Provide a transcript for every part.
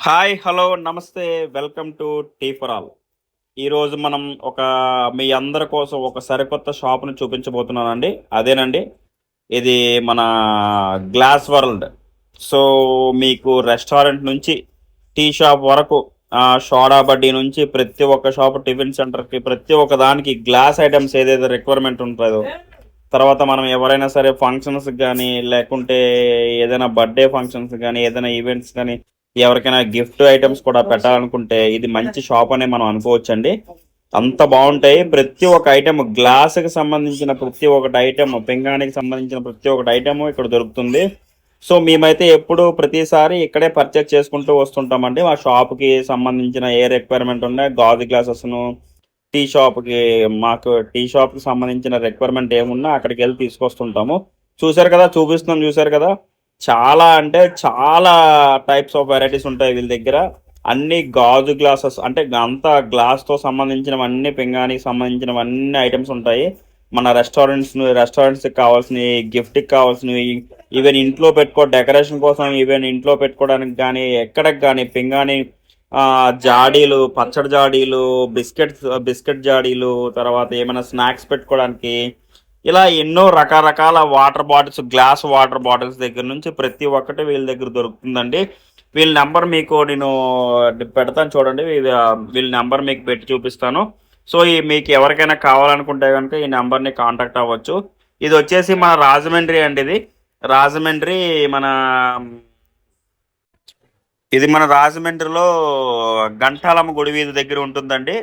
Hi hello నమస్తే welcome to tea for all. ఈరోజు మనం ఒక మీ అందరి కోసం ఒక సరికొత్త షాప్ను చూపించబోతున్నానండి. అదేనండి ఇది మన గ్లాస్ వరల్డ్. సో మీకు రెస్టారెంట్ నుంచి టీ షాప్ వరకు షోడా బడ్డీ నుంచి ప్రతి ఒక్క షాప్ టిఫిన్ సెంటర్కి ప్రతి ఒక్క దానికి గ్లాస్ ఐటమ్స్ ఏదైతే రిక్వైర్మెంట్ ఉంటుందో తర్వాత మనం ఎవరైనా సరే ఫంక్షన్స్ కానీ లేకుంటే ఏదైనా బర్త్డే ఫంక్షన్స్ కానీ ఏదైనా ఈవెంట్స్ కానీ ఎవరికైనా గిఫ్ట్ ఐటమ్స్ కూడా పెట్టాలనుకుంటే ఇది మంచి షాప్ అనే మనం అనుకోవచ్చండి. అంత బాగుంటాయి. ప్రతి ఒక్క ఐటమ్ గ్లాస్కి సంబంధించిన ప్రతి ఒక్కటి ఐటమ్ పింగాణికి సంబంధించిన ప్రతి ఒక్కటి ఐటమ్ ఇక్కడ దొరుకుతుంది. సో మేమైతే ఎప్పుడు ప్రతిసారి ఇక్కడే పర్చేస్ చేసుకుంటూ వస్తుంటామండి. మా షాప్కి సంబంధించిన ఏ రిక్వైర్మెంట్ ఉన్నాయి గాజు గ్లాసెస్ను టీ షాప్కి మాకు టీ షాప్కి సంబంధించిన రిక్వైర్మెంట్ ఏమున్నా అక్కడికి వెళ్ళి తీసుకొస్తుంటాము. చూసారు కదా? చూపిస్తున్నాం చూసారు కదా? చాలా అంటే చాలా టైప్స్ ఆఫ్ వెరైటీస్ ఉంటాయి వీళ్ళ దగ్గర. అన్ని గాజు గ్లాసెస్ అంటే అంత గ్లాస్తో సంబంధించినవన్నీ పింగానికి సంబంధించినవన్నీ ఐటమ్స్ ఉంటాయి. మన రెస్టారెంట్స్ రెస్టారెంట్స్కి కావాల్సినవి గిఫ్ట్కి కావాల్సినవి ఈవెన్ ఇంట్లో పెట్టుకో డెకరేషన్ కోసం ఈవెన్ ఇంట్లో పెట్టుకోవడానికి కానీ ఎక్కడికి కానీ పింగాణి జాడీలు పచ్చడి జాడీలు బిస్కెట్స్ బిస్కెట్ జాడీలు తర్వాత ఏమైనా స్నాక్స్ పెట్టుకోవడానికి ఇలా ఎన్నో రకరకాల water bottles glass water bottles దగ్గర నుంచి ప్రతి ఒక్కటి వీళ్ళ దగ్గర దొరుకుతుందండి. వీళ్ళ నెంబర్ మీకు నేను పెడతాను చూడండి. వీళ్ళ వీళ్ళ నెంబర్ మీకు పెట్టి చూపిస్తాను. సో ఈ మీకు ఎవరికైనా కావాలనుకుంటే కనుక ఈ నెంబర్ని కాంటాక్ట్ అవ్వచ్చు. ఇది వచ్చేసి మన రాజమండ్రి అండి ఇది. రాజమండ్రి మన ఇది మన రాజమండ్రిలో గంటాలమ్మ గుడి వీధి దగ్గర ఉంటుందండి.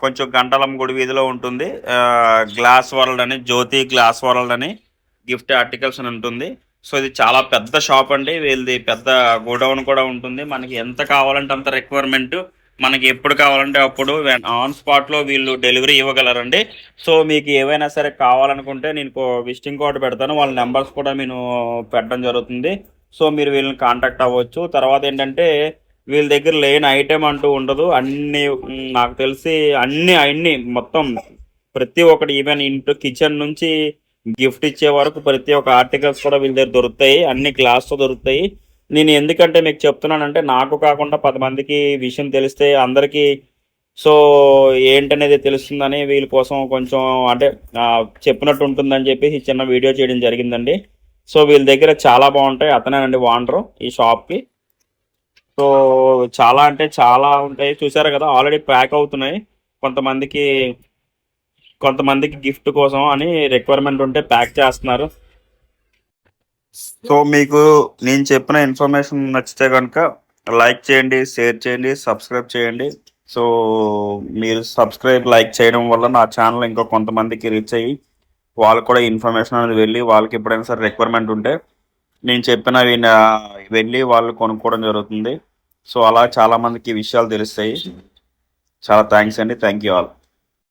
కొంచెం గంటాలమ్మ గుడి వీధిలో ఉంటుంది. గ్లాస్ వరల్డ్ అని జ్యోతి గ్లాస్ వరల్డ్ అని గిఫ్ట్ ఆర్టికల్స్ అని ఉంటుంది. సో ఇది చాలా పెద్ద షాప్ అండి. వీళ్ళది పెద్ద గోడౌన్ కూడా ఉంటుంది. మనకి ఎంత కావాలంటే అంత రిక్వైర్మెంట్ మనకి ఎప్పుడు కావాలంటే అప్పుడు ఆన్ స్పాట్లో వీళ్ళు డెలివరీ ఇవ్వగలరండి. సో మీకు ఏవైనా సరే కావాలనుకుంటే నేను విజిటింగ్ కార్డు పెడతాను. వాళ్ళ నెంబర్స్ కూడా నేను పెట్టడం జరుగుతుంది. సో మీరు వీళ్ళని కాంటాక్ట్ అవ్వచ్చు. తర్వాత ఏంటంటే వీళ్ళ దగ్గర లేని ఐటెం అంటూ ఉండదు. అన్ని నాకు తెలిసి అన్ని అన్ని మొత్తం ప్రతి ఒక్కటి ఈవెన్ ఇంటూ కిచెన్ నుంచి గిఫ్ట్ ఇచ్చే వరకు ప్రతి ఒక్క ఆర్టికల్స్ కూడా వీళ్ళ దగ్గర దొరుకుతాయి. అన్ని గ్లాస్తో దొరుకుతాయి. నేను ఎందుకంటే మీకు చెప్తున్నానంటే నాకు కాకుండా పది మందికి విషయం తెలిస్తే అందరికీ సో ఏంటనేది తెలుస్తుందని వీళ్ళ కోసం కొంచెం అంటే చెప్పినట్టు ఉంటుందని చెప్పేసి చిన్న వీడియో చేయడం జరిగిందండి. సో వీళ్ళ దగ్గర చాలా బాగుంటాయి. అతనేనండి వాండరు ఈ షాప్కి. సో చాలా అంటే చాలా ఉంటాయి. చూసారు కదా ఆల్రెడీ ప్యాక్ అవుతున్నాయి. కొంతమందికి కొంతమందికి గిఫ్ట్ కోసం అని రిక్వైర్మెంట్ ఉంటే ప్యాక్ చేస్తున్నారు. సో మీకు నేను చెప్పిన ఇన్ఫర్మేషన్ నచ్చితే కనుక లైక్ చేయండి షేర్ చేయండి సబ్స్క్రైబ్ చేయండి. సో మీరు సబ్స్క్రైబ్ లైక్ చేయడం వల్ల నా ఛానల్ ఇంకా కొంతమందికి రీచ్ అయ్యి వాళ్ళకు కూడా ఇన్ఫర్మేషన్ అనేది వెళ్ళి వాళ్ళకి ఎప్పుడైనా సరే రిక్వైర్మెంట్ ఉంటే నేను చెప్పినవి వెళ్ళి వాళ్ళు కొనుక్కోవడం జరుగుతుంది. సో అలా చాలా మందికి విషయాలు తెలుస్తాయి. చాలా థ్యాంక్స్ అండి. Thank you all